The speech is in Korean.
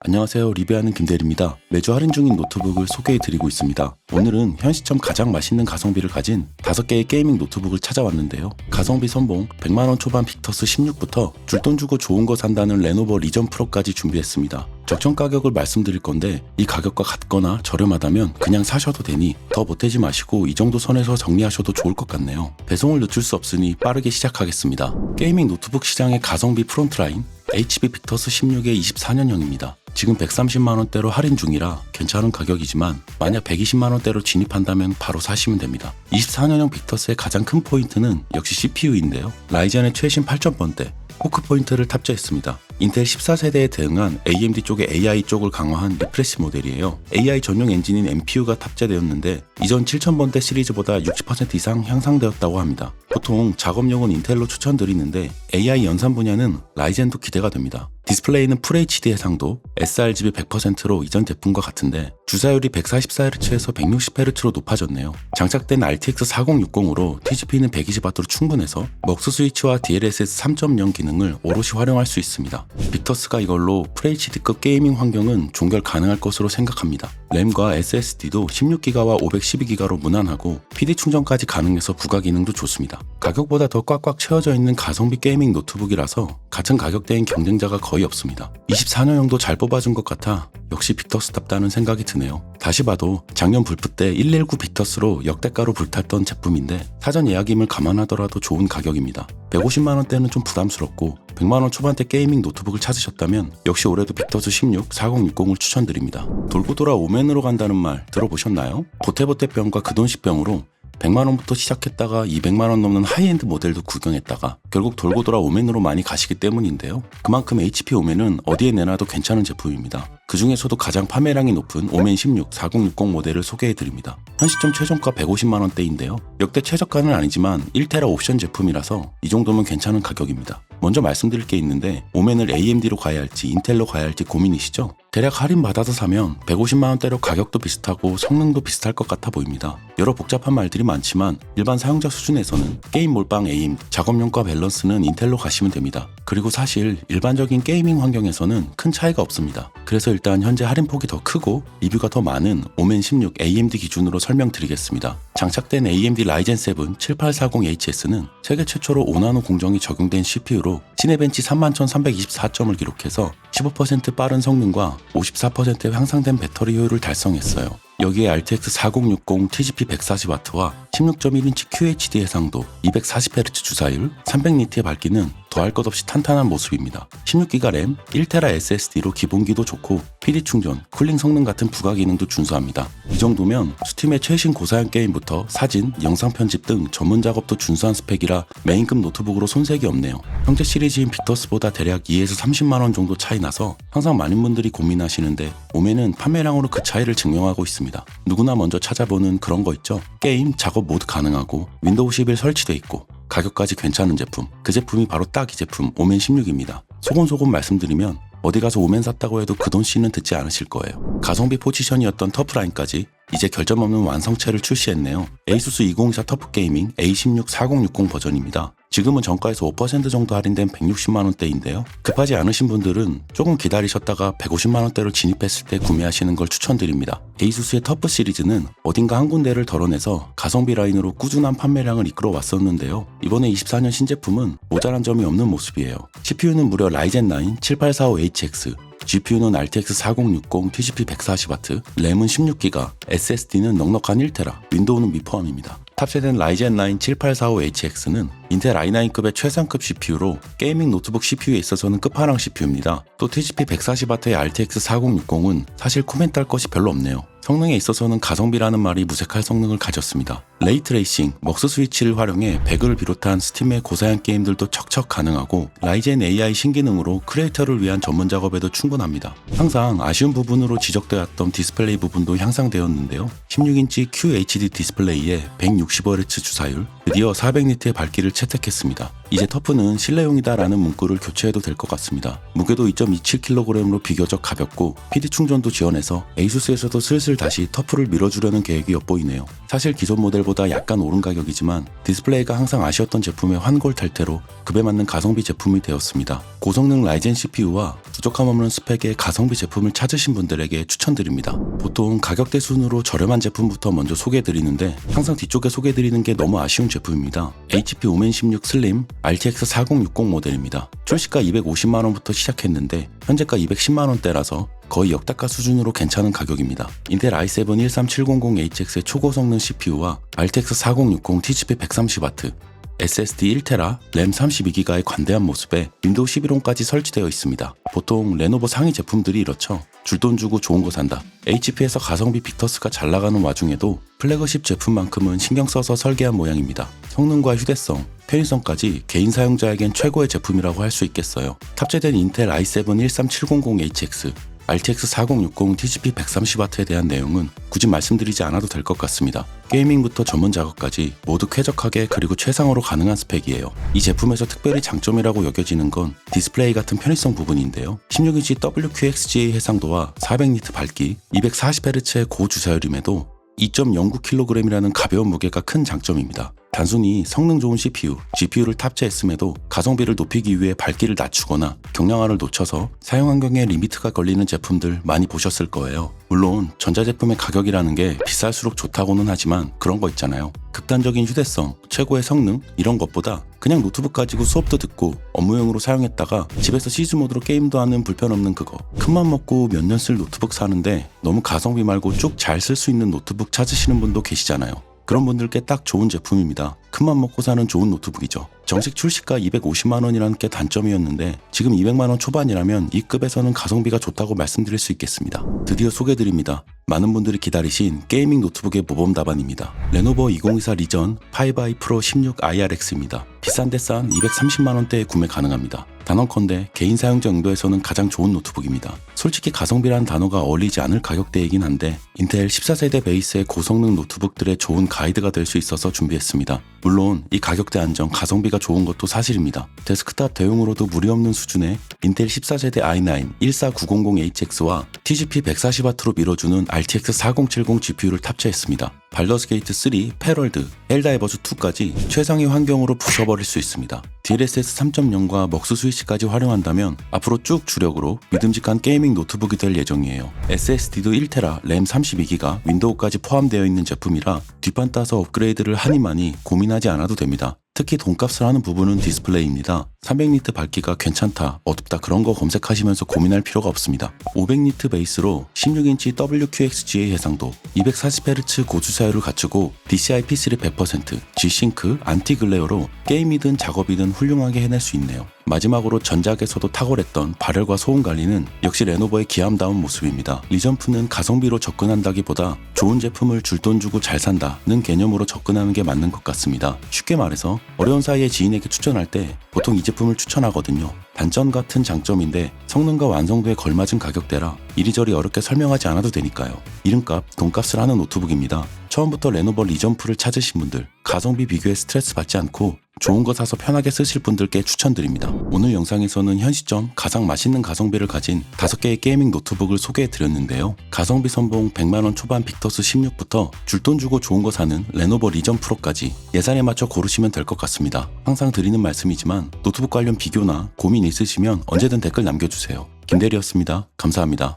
안녕하세요. 리뷰하는 김대리입니다. 매주 할인 중인 노트북을 소개해드리고 있습니다. 오늘은 현 시점 가장 맛있는 가성비를 가진 5개의 게이밍 노트북을 찾아왔는데요. 가성비 선봉 100만원 초반 빅터스 16부터 줄돈 주고 좋은 거 산다는 레노버 리전 프로까지 준비했습니다. 적정 가격을 말씀드릴 건데 이 가격과 같거나 저렴하다면 그냥 사셔도 되니 더 보태지 마시고 이 정도 선에서 정리하셔도 좋을 것 같네요. 배송을 늦출 수 없으니 빠르게 시작하겠습니다. 게이밍 노트북 시장의 가성비 프론트라인 HB 빅터스 16의 24년형입니다. 지금 130만원대로 할인 중이라 괜찮은 가격이지만 만약 120만원대로 진입한다면 바로 사시면 됩니다. 24년형 빅터스의 가장 큰 포인트는 역시 CPU인데요. 라이젠의 최신 8.0번대 호크 포인트를 탑재했습니다. 인텔 14세대에 대응한 AMD 쪽의 AI 쪽을 강화한 리프레시 모델이에요. AI 전용 엔진인 MPU가 탑재되었는데 이전 7000번대 시리즈보다 60% 이상 향상되었다고 합니다. 보통 작업용은 인텔로 추천드리는데 AI 연산 분야는 라이젠도 기대가 됩니다. 디스플레이는 FHD 해상도, sRGB 100%로 이전 제품과 같은데 주사율이 144Hz에서 160Hz로 높아졌네요. 장착된 RTX 4060으로 TGP는 120W로 충분해서 먹스 스위치와 DLSS 3.0 기능을 오롯이 활용할 수 있습니다. 빅터스가 이걸로 FHD급 게이밍 환경은 종결 가능할 것으로 생각합니다. 램과 SSD도 16기가와 512기가로 무난하고 PD 충전까지 가능해서 부가 기능도 좋습니다. 가격보다 더 꽉꽉 채워져 있는 가성비 게이밍 노트북이라서 같은 가격대인 경쟁자가 거의 없습니다. 24년형도 잘 뽑아준 것 같아 역시 빅터스답다는 생각이 드네요. 다시 봐도 작년 불프 때 119 빅터스로 역대가로 불탔던 제품인데 사전 예약임을 감안하더라도 좋은 가격입니다. 150만원대는 좀 부담스럽고 100만원 초반대 게이밍 노트북을 찾으셨다면 역시 올해도 빅터스 16 4060을 추천드립니다. 돌고 돌아 오맨으로 간다는 말 들어보셨나요? 보태보태병과 그돈식병으로 100만 원부터 시작했다가 200만 원 넘는 하이엔드 모델도 구경했다가 결국 돌고 돌아 오맨으로 많이 가시기 때문인데요. 그만큼 HP 오맨은 어디에 내놔도 괜찮은 제품입니다. 그 중에서도 가장 판매량이 높은 오맨 16 4060 모델을 소개해드립니다. 현 시점 최저가 150만 원대인데요. 역대 최저가는 아니지만 1테라 옵션 제품이라서 이 정도면 괜찮은 가격입니다. 먼저 말씀드릴 게 있는데 오맨을 AMD로 가야 할지 인텔로 가야 할지 고민이시죠? 대략 할인 받아서 사면 150만원대로 가격도 비슷하고 성능도 비슷할 것 같아 보입니다. 여러 복잡한 말들이 많지만 일반 사용자 수준에서는 게임 몰빵 에임, 작업용과 밸런스는 인텔로 가시면 됩니다. 그리고 사실 일반적인 게이밍 환경에서는 큰 차이가 없습니다. 그래서 일단 현재 할인폭이 더 크고 리뷰가 더 많은 오멘 16 AMD 기준으로 설명드리겠습니다. 장착된 AMD 라이젠 7 7840HS는 세계 최초로 5나노 공정이 적용된 CPU로 시네벤치 31,324점을 기록해서 15% 빠른 성능과 54% 향상된 배터리 효율을 달성했어요. 여기에 RTX 4060 TGP 140W와 16.1인치 QHD 해상도, 240Hz 주사율, 300니트의 밝기는 더할 것 없이 탄탄한 모습입니다. 16기가 램, 1테라 SSD로 기본기도 좋고 PD 충전, 쿨링 성능 같은 부가 기능도 준수합니다. 이 정도면 스팀의 최신 고사양 게임부터 사진, 영상 편집 등 전문 작업도 준수한 스펙이라 메인급 노트북으로 손색이 없네요. 형제 시리즈인 빅터스보다 대략 2에서 30만 원 정도 차이 나서 항상 많은 분들이 고민하시는데 오메는 판매량으로 그 차이를 증명하고 있습니다. 누구나 먼저 찾아보는 그런 거 있죠. 게임, 작업 모두 가능하고 윈도우 11 설치돼 있고 가격까지 괜찮은 제품. 그 제품이 바로 딱 이 제품 오멘 16입니다. 소곤소곤 말씀드리면 어디 가서 오멘 샀다고 해도 그 돈 씨는 듣지 않으실 거예요. 가성비 포지션이었던 터프라인까지 이제 결점 없는 완성체를 출시했네요. 에이수스 2024 터프 게이밍 A16 4060 버전입니다. 지금은 정가에서 5% 정도 할인된 160만원대인데요. 급하지 않으신 분들은 조금 기다리셨다가 150만원대로 진입했을 때 구매하시는 걸 추천드립니다. 에이수스의 터프 시리즈는 어딘가 한 군데를 덜어내서 가성비 라인으로 꾸준한 판매량을 이끌어 왔었는데요. 이번에 24년 신제품은 모자란 점이 없는 모습이에요. CPU는 무려 라이젠 9 7845HX, GPU는 RTX 4060 TGP 140W, 램은 16기가, SSD는 넉넉한 1테라, 윈도우는 미포함입니다. 탑재된 라이젠 9 7845HX는 인텔 i9급의 최상급 CPU로 게이밍 노트북 CPU에 있어서는 끝판왕 CPU입니다. 또 TGP 140W의 RTX 4060은 사실 코멘트 할 것이 별로 없네요. 성능에 있어서는 가성비라는 말이 무색할 성능을 가졌습니다. 레이트레이싱, 먹스 스위치를 활용해 배그를 비롯한 스팀의 고사양 게임들도 척척 가능하고 라이젠 AI 신기능으로 크리에이터를 위한 전문 작업에도 충분합니다. 항상 아쉬운 부분으로 지적되었던 디스플레이 부분도 향상되었는데요. 16인치 QHD 디스플레이에 165Hz 주사율, 드디어 400니트의 밝기를 채택했습니다. 이제 터프는 실내용이다 라는 문구를 교체해도 될 것 같습니다. 무게도 2.27kg으로 비교적 가볍고 PD 충전도 지원해서 에이수스에서도 슬슬 슬슬 다시 터프를 밀어주려는 계획이 엿보이네요. 사실 기존 모델보다 약간 오른 가격이지만 디스플레이가 항상 아쉬웠던 제품의 환골 탈태로 급에 맞는 가성비 제품이 되었습니다. 고성능 라이젠 CPU와 부족함 없는 스펙의 가성비 제품을 찾으신 분들에게 추천드립니다. 보통 가격대 순으로 저렴한 제품부터 먼저 소개해드리는데 항상 뒤쪽에 소개해드리는 게 너무 아쉬운 제품입니다. HP 오멘 16 슬림 RTX 4060 모델입니다. 출시가 250만원부터 시작했는데 현재가 210만원대라서 거의 역대가 수준으로 괜찮은 가격입니다. 인텔 i7 13700HX의 초고 성능 CPU와 RTX 4060 TGP 130W SSD 1테라, 램 32기가의 관대한 모습에 윈도우 11홈까지 설치되어 있습니다. 보통 레노버 상위 제품들이 이렇죠. 줄 돈 주고 좋은 거 산다. HP에서 가성비 빅터스가 잘 나가는 와중에도 플래그십 제품만큼은 신경 써서 설계한 모양입니다. 성능과 휴대성, 편의성까지 개인 사용자에겐 최고의 제품이라고 할 수 있겠어요. 탑재된 인텔 i7 13700HX, RTX 4060 TGP 130W에 대한 내용은 굳이 말씀드리지 않아도 될 것 같습니다. 게이밍부터 전문 작업까지 모두 쾌적하게 그리고 최상으로 가능한 스펙이에요. 이 제품에서 특별히 장점이라고 여겨지는 건 디스플레이 같은 편의성 부분인데요. 16인치 WQXGA 해상도와 400니트 밝기, 240Hz의 고주사율임에도 2.09kg이라는 가벼운 무게가 큰 장점입니다. 단순히 성능 좋은 CPU, GPU를 탑재했음에도 가성비를 높이기 위해 밝기를 낮추거나 경량화를 놓쳐서 사용 환경에 리미트가 걸리는 제품들 많이 보셨을 거예요. 물론 전자제품의 가격이라는 게 비쌀수록 좋다고는 하지만 그런 거 있잖아요. 극단적인 휴대성, 최고의 성능 이런 것보다 그냥 노트북 가지고 수업도 듣고 업무용으로 사용했다가 집에서 시즈 모드로 게임도 하는 불편 없는 그거 큰맘 먹고 몇 년 쓸 노트북 사는데 너무 가성비 말고 쭉 잘 쓸 수 있는 노트북 찾으시는 분도 계시잖아요. 그런 분들께 딱 좋은 제품입니다. 큰맘 먹고 사는 좋은 노트북이죠. 정식 출시가 250만 원이라는 게 단점이었는데 지금 200만 원 초반이라면 이 급에서는 가성비가 좋다고 말씀드릴 수 있겠습니다. 드디어 소개드립니다. 많은 분들이 기다리신 게이밍 노트북의 모범 답안입니다. 레노버 2024 리전 5i 프로 16 IRX입니다. 비싼데 싼 230만 원대에 구매 가능합니다. 단언컨대 개인 사용자 용도에서는 가장 좋은 노트북입니다. 솔직히 가성비라는 단어가 어울리지 않을 가격대이긴 한데 인텔 14세대 베이스의 고성능 노트북들의 좋은 가이드가 될 수 있어서 준비했습니다. 물론 이 가격대 안정 가성비가 좋은 것도 사실입니다. 데스크탑 대용으로도 무리 없는 수준의 인텔 14세대 i9 14900HX와 TGP 140W로 밀어주는 RTX 4070 GPU를 탑재했습니다. 발더스 게이트 3, 패럴드, 헬다이버즈 2까지 최상위 환경으로 부셔버릴 수 있습니다. DLSS 3.0과 먹스 스위치까지 활용한다면 앞으로 쭉 주력으로 믿음직한 게이밍 노트북이 될 예정이에요. SSD도 1테라, 램 32기가, 윈도우까지 포함되어 있는 제품이라 뒷판 따서 업그레이드를 하니 많이 고민하지 않아도 됩니다. 특히 돈값을 하는 부분은 디스플레이입니다. 300니트 밝기가 괜찮다, 어둡다 그런 거 검색하시면서 고민할 필요가 없습니다. 500니트 베이스로 16인치 WQXGA 해상도, 240Hz 고주사율을 갖추고 DCI P3 100%, G-Sync, 안티글레어로 게임이든 작업이든 훌륭하게 해낼 수 있네요. 마지막으로 전작에서도 탁월했던 발열과 소음 관리는 역시 레노버의 기함다운 모습입니다. 리전프는 가성비로 접근한다기보다 좋은 제품을 줄 돈 주고 잘 산다는 개념으로 접근하는 게 맞는 것 같습니다. 쉽게 말해서 어려운 사이에 지인에게 추천할 때 보통 이 제품을 추천하거든요. 단점 같은 장점인데 성능과 완성도에 걸맞은 가격대라 이리저리 어렵게 설명하지 않아도 되니까요. 이름값, 돈값을 하는 노트북입니다. 처음부터 레노버 리전프를 찾으신 분들, 가성비 비교에 스트레스 받지 않고 좋은 거 사서 편하게 쓰실 분들께 추천드립니다. 오늘 영상에서는 현 시점 가장 맛있는 가성비를 가진 5개의 게이밍 노트북을 소개해 드렸는데요. 가성비 선봉 100만원 초반 빅터스 16부터 줄돈 주고 좋은 거 사는 레노버 리전 프로까지 예산에 맞춰 고르시면 될 것 같습니다. 항상 드리는 말씀이지만 노트북 관련 비교나 고민 있으시면 언제든 댓글 남겨주세요. 김대리였습니다. 감사합니다.